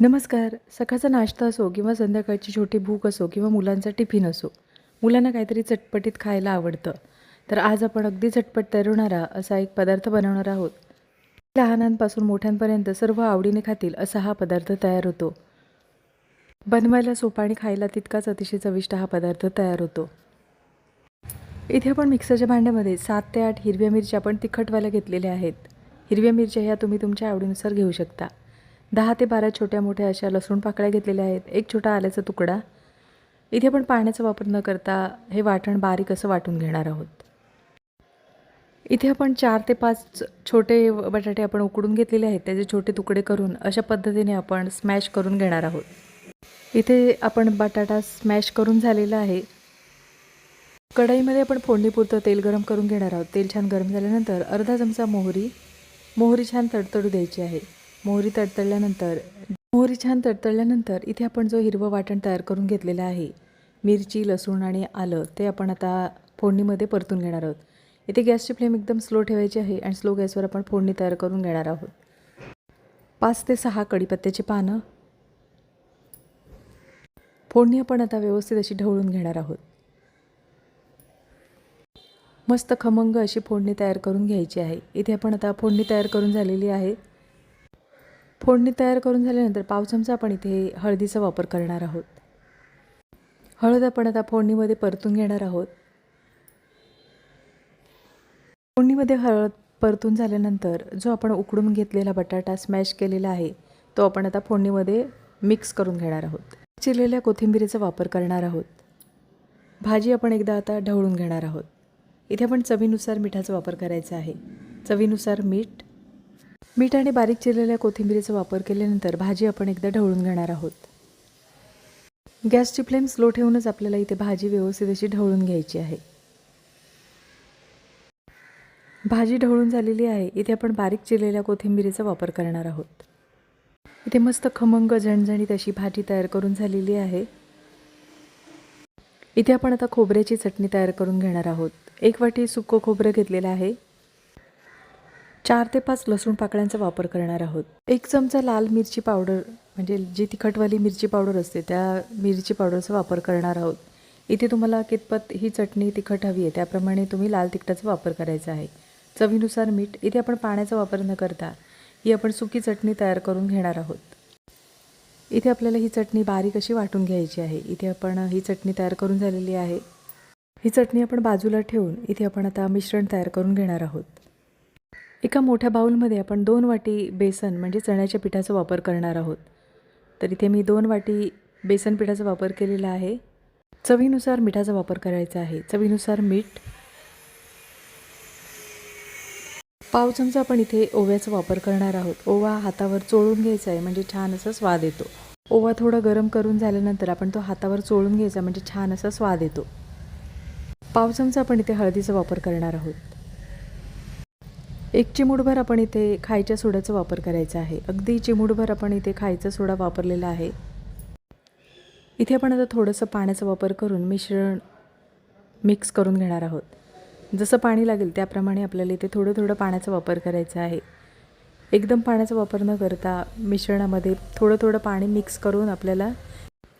नमस्कार. सकाळचा नाश्ता असो किंवा संध्याकाळची छोटी भूक असो किंवा मुलांचा टिफिन असो मुलांना काहीतरी चटपटीत खायला आवडतं. तर आज आपण अगदी झटपट तरुणारा असा एक पदार्थ बनवणार आहोत. लहानांपासून मोठ्यांपर्यंत सर्व आवडीने खातील असा हा पदार्थ तयार होतो. बनवायला सोपा आणि खायला तितकाच अतिशय चविष्ट हा पदार्थ तयार होतो. इथे आपण मिक्सरच्या भांड्यामध्ये सात ते आठ हिरव्या मिरच्या आपण तिखटवाल्या घेतलेल्या आहेत. हिरव्या मिरच्या ह्या तुम्ही तुमच्या आवडीनुसार घेऊ शकता. दहा ते बारा छोट्या मोठ्या अशा लसूण पाकळ्या घेतलेल्या आहेत. एक छोटा आल्याचा तुकडा. इथे आपण पाण्याचा वापर न करता हे वाटण बारीक असं वाटून घेणार आहोत. इथे आपण चार ते पाच छोटे बटाटे आपण उकडून घेतलेले आहेत. त्याचे छोटे तुकडे करून अशा पद्धतीने आपण स्मॅश करून घेणार आहोत. इथे आपण बटाटा स्मॅश करून झालेला आहे. कढईमध्ये आपण फोडणीपुरतं तेल गरम करून घेणार आहोत. तेल छान गरम झाल्यानंतर अर्धा चमचा मोहरी. मोहरी छान तडतडू द्यायची आहे. मोहरी तडतडल्यानंतर मोहरी छान तडतडल्यानंतर इथे आपण जो हिरवं वाटण तयार करून घेतलेलं आहे मिरची लसूण आणि आलं ते आपण आता फोडणीमध्ये परतून घेणार आहोत. इथे गॅसची फ्लेम एकदम स्लो ठेवायची आहे आणि स्लो गॅसवर आपण फोडणी तयार करून घेणार आहोत. पाच ते सहा कढीपत्त्याची पानं. फोडणी आपण आता व्यवस्थित अशी ढवळून घेणार आहोत. मस्त खमंग अशी फोडणी तयार करून घ्यायची आहे. इथे आपण आता फोडणी तयार करून झालेली आहे. फोडणी तयार करून झाल्यानंतर पाव चमचा आपण इथे हळदीचा वापर करणार आहोत. हळद आपण आता फोडणीमध्ये परतून घेणार आहोत. फोडणीमध्ये हळद परतून झाल्यानंतर जो आपण उकडून घेतलेला बटाटा स्मॅश केलेला आहे तो आपण आता फोडणीमध्ये मिक्स करून घेणार आहोत. चिरलेल्या कोथिंबिरीचा वापर करणार आहोत. भाजी आपण एकदा आता ढवळून घेणार आहोत. इथे आपण चवीनुसार मिठाचा वापर करायचा आहे. चवीनुसार मीठ मीठ आणि बारीक चिरलेल्या कोथिंबिरीचा वापर केल्यानंतर भाजी आपण एकदा ढवळून घेणार आहोत. गॅसची फ्लेम स्लो ठेवूनच आपल्याला इथे भाजी व्यवस्थित अशी ढवळून घ्यायची आहे. भाजी ढवळून झालेली आहे. इथे आपण बारीक चिरलेल्या कोथिंबिरीचा वापर करणार आहोत. इथे मस्त खमंग झणझणीत अशी भाजी तयार करून झालेली आहे. इथे आपण आता खोबऱ्याची चटणी तयार करून घेणार आहोत. एक वाटी सुकं खोबरं घेतलेलं आहे. चार ते पाच लसूण पाकळ्यांचा वापर करणार आहोत. एक चमचा लाल मिरची पावडर म्हणजे जी तिखटवाली मिरची पावडर असते त्या मिरची पावडरचा वापर करणार आहोत. इथे तुम्हाला कितपत ही चटणी तिखट हवी आहे त्याप्रमाणे तुम्ही लाल तिखटाचा वापर करायचा आहे. चवीनुसार मीठ इथे आपण पाण्याचा वापर न करता ही आपण सुकी चटणी तयार करून घेणार आहोत. इथे आपल्याला ही चटणी बारीक अशी वाटून घ्यायची आहे. इथे आपण ही चटणी तयार करून झालेली आहे. ही चटणी आपण बाजूला ठेवून इथे आपण आता मिश्रण तयार करून घेणार आहोत. एका मोठ्या बाऊलमध्ये आपण दोन वाटी बेसन म्हणजे चण्याच्या पिठाचा वापर करणार आहोत. तर इथे मी दोन वाटी बेसन पिठाचा वापर केलेला आहे. चवीनुसार मिठाचा वापर करायचा आहे. चवीनुसार मीठ. पाव चमचा आपण इथे ओव्याचा वापर करणार आहोत. ओवा हातावर चोळून घ्यायचा आहे म्हणजे छान असा स्वाद येतो. ओवा थोडा गरम करून झाल्यानंतर आपण तो हातावर चोळून घ्यायचा म्हणजे छान असा स्वाद येतो. पाव चमचा आपण इथे हळदीचा वापर करणार आहोत. एक चिमूटभर आपण इथे खायच्या सोड्याचा वापर करायचा आहे. अगदी चिमूटभर आपण इथे खायचा सोडा वापरलेला आहे. इथे आपण आता थोडंसं पाण्याचा वापर करून मिश्रण मिक्स करून घेणार आहोत. जसं पाणी लागेल त्याप्रमाणे आपल्याला इथे थोडं थोडं पाण्याचा वापर करायचा आहे. एकदम पाण्याचा वापर न करता मिश्रणामध्ये थोडं थोडं पाणी मिक्स करून आपल्याला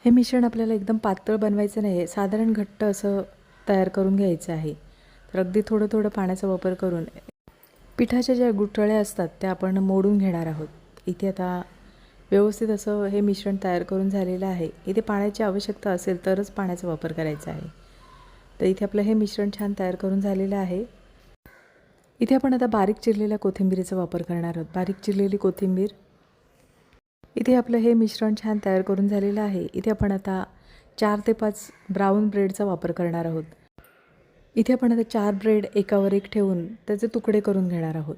हे मिश्रण आपल्याला एकदम पातळ बनवायचं नाही आहे साधारण घट्ट असं तयार करून घ्यायचं आहे. तर अगदी थोडं थोडं पाण्याचा वापर करून पिठाच्या ज्या गुठळ्या असतात त्या आपण मोडून घेणार आहोत. इथे आता व्यवस्थित असं हे मिश्रण तयार करून झालेलं आहे. इथे पाण्याची आवश्यकता असेल तरच पाण्याचा वापर करायचा आहे. तर इथे आपलं हे मिश्रण छान तयार करून झालेलं आहे. इथे आपण आता बारीक चिरलेल्या कोथिंबीरीचा वापर करणार आहोत. बारीक चिरलेली कोथिंबीर. इथे आपलं हे मिश्रण छान तयार करून झालेलं आहे. इथे आपण आता चार ते पाच ब्राऊन ब्रेडचा वापर करणार आहोत. इथे आपण आता चार ब्रेड एकावर एक ठेवून त्याचे तुकडे करून घेणार आहोत.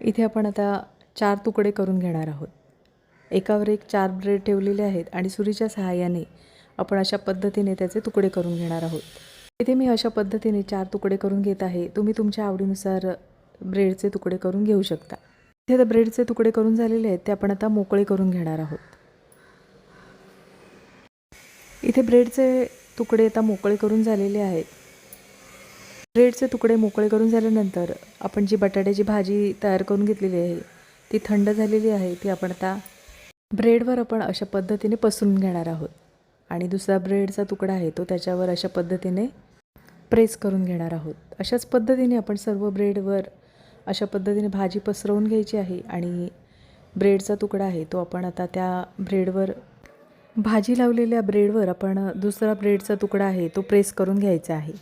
इथे आपण आता चार तुकडे करून घेणार आहोत. एकावर एक चार ब्रेड ठेवलेले आहेत आणि सुरीच्या सहाय्याने आपण अशा पद्धतीने त्याचे तुकडे करून घेणार आहोत. इथे मी अशा पद्धतीने चार तुकडे करून घेत आहे. तुम्ही तुमच्या आवडीनुसार ब्रेडचे तुकडे करून घेऊ शकता. इथे आता ब्रेडचे तुकडे करून झालेले आहेत ते आपण आता मोकळे करून घेणार आहोत. इथे ब्रेडचे तुकडे आता मोकळे करून झालेले आहेत. ब्रेडचे तुकडे मोकळे करून झाल्यानंतर आपण जी बटाट्याची भाजी तयार करून घेतलेली आहे ती थंड झालेली आहे ती आपण आता ब्रेडवर आपण अशा पद्धतीने पसरून घेणार आहोत. आणि दुसरा ब्रेडचा तुकडा आहे तो त्याच्यावर अशा पद्धतीने प्रेस करून घेणार आहोत. अशाच पद्धतीने आपण सर्व ब्रेडवर अशा पद्धतीने भाजी पसरवून घ्यायची आहे आणि ब्रेडचा तुकडा आहे तो आपण आता त्या ब्रेडवर भाजी लावलेल्या ब्रेडवर आपण दुसरा ब्रेडचा तुकडा आहे तो प्रेस करून घ्यायचा आहे.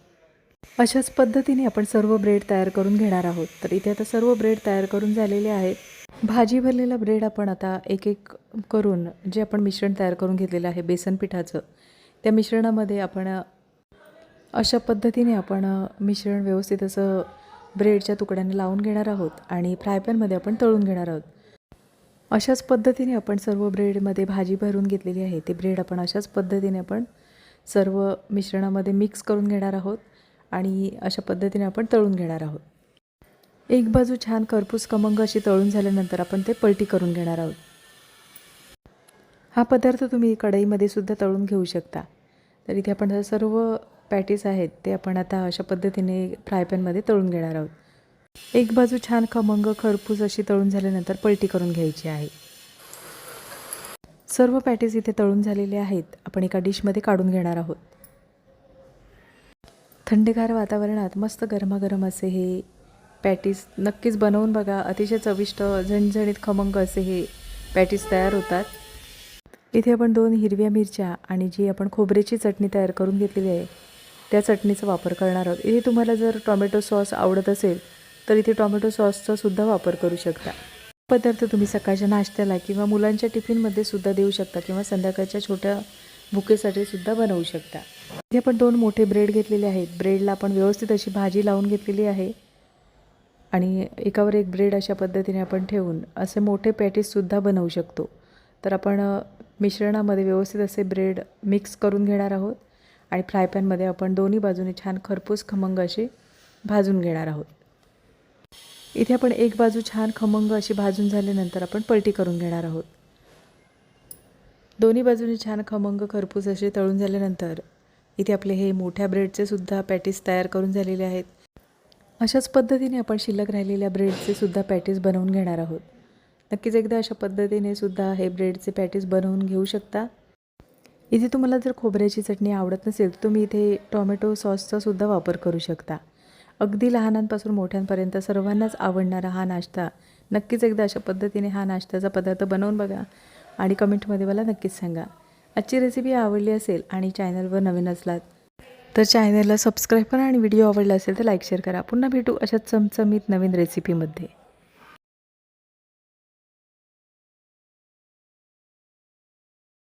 अशाच पद्धतीने आपण सर्व ब्रेड तयार करून घेणार आहोत. तर इथे आता सर्व ब्रेड तयार करून झालेले आहेत. भाजी भरलेला ब्रेड आपण आता एक एक करून जे आपण मिश्रण तयार करून घेतलेलं आहे बेसन पिठाचं त्या मिश्रणामध्ये आपण अशा पद्धतीने आपण मिश्रण व्यवस्थित असं ब्रेडच्या तुकड्याने लावून घेणार आहोत आणि फ्राय पॅनमध्ये आपण तळून घेणार आहोत. अशाच पद्धतीने आपण सर्व ब्रेडमध्ये भाजी भरून घेतलेली आहे. ते ब्रेड आपण अशाच पद्धतीने आपण सर्व मिश्रणामध्ये मिक्स करून घेणार आहोत आणि अशा पद्धतीने आपण तळून घेणार आहोत. एक बाजू छान करपूस कमंग अशी तळून झाल्यानंतर आपण ते पलटी करून घेणार आहोत. हा पदार्थ तुम्ही कढईमध्ये सुद्धा तळून घेऊ शकता. तर इथे आपण सर्व पॅटीस आहेत ते आपण आता अशा पद्धतीने फ्राय पॅनमध्ये तळून घेणार आहोत. एक बाजू छान खमंग खरपूस अशी तळून झाल्यानंतर पलटी करून घ्यायची आहे. सर्व पॅटीज इथे तळून झालेले आहेत. आपण एका डिशमध्ये काढून घेणार आहोत. थंडगार वातावरणात मस्त गरमागरम असे हे पॅटीस नक्कीच बनवून बघा. अतिशय चविष्ट झणझणीत खमंग असे हे पॅटीस तयार होतात. इथे आपण दोन हिरव्या मिरच्या आणि जी आपण खोबऱ्याची चटणी तयार करून घेतलेली आहे त्या चटणीचा वापर करणार आहोत. इथे तुम्हाला जर टॉमॅटो सॉस आवडत असेल तर इथे टॉमॅटो सॉसचा सुद्धा वापर करू शकता. पदार्थ तुम्ही सकाळच्या नाश्त्याला किंवा मुलांच्या टिफिनमध्ये सुद्धा देऊ शकता किंवा संध्याकाळच्या छोट्या भुकेसाठी सुद्धा बनवू शकता. इथे आपण दोन मोठे ब्रेड घेतलेले आहेत. ब्रेडला आपण व्यवस्थित अशी भाजी लावून घेतलेली आहे. आणि एकावर एक ब्रेड अशा पद्धतीने आपण ठेवून असे मोठे पॅटीससुद्धा बनवू शकतो. तर आपण मिश्रणामध्ये व्यवस्थित असे ब्रेड मिक्स करून घेणार आहोत. आणि फ्राय पॅनमध्ये आपण दोन्ही बाजूने छान खरपूस खमंग असे भाजून घेणार आहोत. इथे आपण एक बाजू छान खमंग अशी भाजून झाल्यानंतर आपण पलटी करून घेणार आहोत. दोन्ही बाजूने छान खमंग खरपूस असे तळून झाल्यानंतर इथे आपले हे मोठ्या ब्रेडचे सुद्धा पॅटीस तयार करून झालेले आहेत. अशाच पद्धतीने आपण शिल्लक राहिलेल्या ब्रेडचे सुद्धा पॅटीस बनवून घेणार आहोत. नक्कीच एकदा अशा पद्धतीने सुद्धा हे ब्रेडचे पॅटीस बनवून घेऊ शकता. इथे तुम्हाला जर खोबऱ्याची चटणी आवडत नसेल तर तुम्ही इथे टॉमॅटो सॉसचा सुद्धा वापर करू शकता. अगदी लहानांपासून मोठ्यांपर्यंत सर्वांनाच आवडणारा हा नाश्ता. नक्कीच एकदा अशा पद्धतीने हा नाश्त्याचा पदार्थ बनवून बघा आणि कमेंटमध्ये मला नक्कीच सांगा. आजची रेसिपी आवडली असेल आणि चॅनलवर नवीन असलात तर चॅनलला सबस्क्राईब करा आणि व्हिडिओ आवडला असेल तर लाईक शेअर करा. पुन्हा भेटू अशा चमचमीत नवीन रेसिपीमध्ये